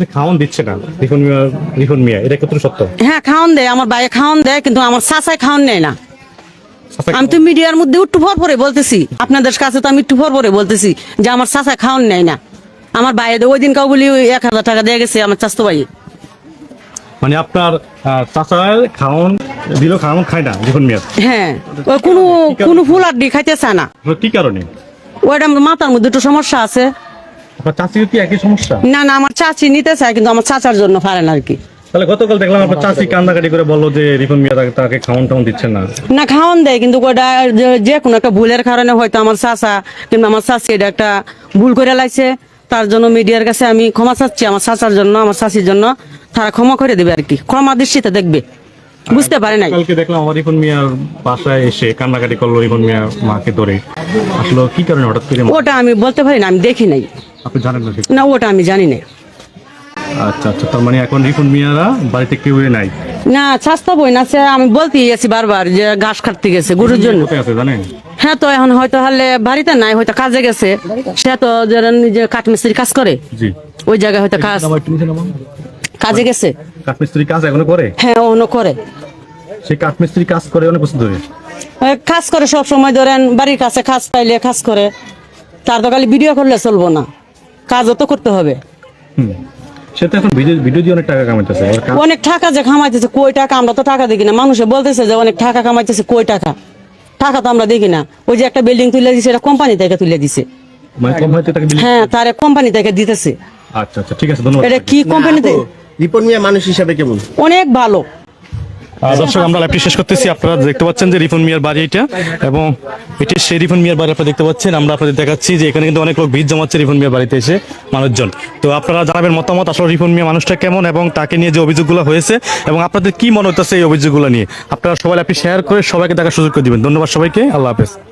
যে খাওয়ান দিচ্ছে না রিফন মিয়া রিফন মিয়া এটা কত সত্য? হ্যাঁ খাওয়ান দেয় আমার বাইরে খাওয়ান দেয় কিন্তু আমার চাচাই খাওয়ান নেয় না। আমি তো মিডিয়ার মধ্যে একটু পর পরে বলতেছি আপনাদের কাছে তো আমি একটু পর পরে বলতেছি যে আমার চাচা খাওয়ান নেয় না। আমার বাইরে ওই দিন কাউ বলি এক হাজার টাকা দিয়ে গেছে আমার ভাই। মানে আপনার চাচার খাওয়ান দিলেও খাওয়ান খায় না রিফন মিয়া? হ্যাঁ কোনো কোনো ফুল খাইতে চায় না। কি কারণে? ওইটা মাথার মধ্যে একটু সমস্যা আছে। আপনার চাচির কি একই সমস্যা? না না আমার চাচি নিতে চায় কিন্তু আমার চাচার জন্য পারেন আর কি। তাহলে গতকাল দেখলাম আপনার চাচি কান্দাকাটি করে বলল যে রিফন মিয়া তাকে- খাওয়ান টাউন দিচ্ছেন না। না খাওয়ান দেয় কিন্তু ওটা যে- কোনো একটা ভুলের কারণে হয়তো আমার চাচা কিংবা আমার চাচি এটা একটা ভুল করে লাইছে। তার জন্য মিডিয়ার কাছে আমি ক্ষমা চাচ্ছি আমার চাচার জন্য আমার চাচির জন্য। তারা ক্ষমা করে দেবে আর কি। ক্ষমা দৃষ্টিতে দেখবে। বুঝতে পারে নাই। কালকে দেখলাম আমার রিফন মিয়ার বাসায় এসে কান্নাকাটি করল রিফন মিয়া মাকে ধরে। আসলে কি কারণে হঠাৎ করে ওটা আমি বলতে পারি না আমি দেখি নাই। আপনি জানেন না না ওটা আমি জানি না। আচ্ছা আচ্ছা তার মানে এখন রিফন মিয়ারা বাড়িতে কেউ নাই? না স্বাস্থ্য বই না আমি বলতেই বারবার যে ঘাস কাটতে গেছে গরুর জন্য। জানেন? হ্যাঁ তো এখন হয়তো হলে বাড়িতে নাই হয়তো কাজে গেছে। সে তো কাঠমিস্ত্রি কাজ করে ওই জায়গায় হয়তো কাজ। কাজে গেছে। কাঠমিস্ত্রি কাজ এখনও করে? হ্যাঁ অন্য করে। সে কাঠমিস্ত্রি কাজ করে অনেক বছর ধরে? কাজ করে সব সময় ধরেন বাড়ির কাছে কাজ পাইলে কাজ করে। তার তো খালি ভিডিও করলে চলবো না। কাজও তো করতে হবে। সে তো এখন ভিডিও ভিডিও দিয়ে অনেক টাকা কামাইতেছে। অনেক টাকা যে কামাইতেছে কই টাকা? আমরা তো টাকা দেখি না। মানুষে বলতেছে যে অনেক টাকা কামাইতেছে কই টাকা? টাকা তো আমরা দেখি না। ওই যে একটা বিল্ডিং তুলে দিছে এটা কোম্পানি থেকে তুলে দিছে। মানে হ্যাঁ তারে কোম্পানি থেকে দিতেছে। আচ্ছা আচ্ছা ঠিক আছে ধন্যবাদ। এটা কি কোম্পানিতে রিপন মিয়া মানুষ হিসাবে কেমন? অনেক ভালো। দর্শক, আমরা লাইভটি শেষ করতেছি। আপনারা দেখতে পাচ্ছেন যে রিফন মিয়ার বাড়ি এটা, এবং এটি সেই রিফন মিয়ার বাড়ি আপনারা দেখতে পাচ্ছেন। আমরা আপনাদের দেখাচ্ছি যে এখানে কিন্তু অনেক লোক ভিড় জমাচ্ছে রিফন মিয়ার বাড়িতে এসে মানুষজন। তো আপনারা জানাবেন মতামত, আসলে রিফন মিয়া মানুষটা কেমন এবং তাকে নিয়ে যে অভিযোগগুলো হয়েছে, এবং আপনাদের কি মনে হচ্ছে এই অভিযোগগুলো নিয়ে? আপনারা সবাই আপনি শেয়ার করে সবাইকে দেখার সুযোগ করে দিবেন। ধন্যবাদ সবাইকে। আল্লাহ হাফেজ।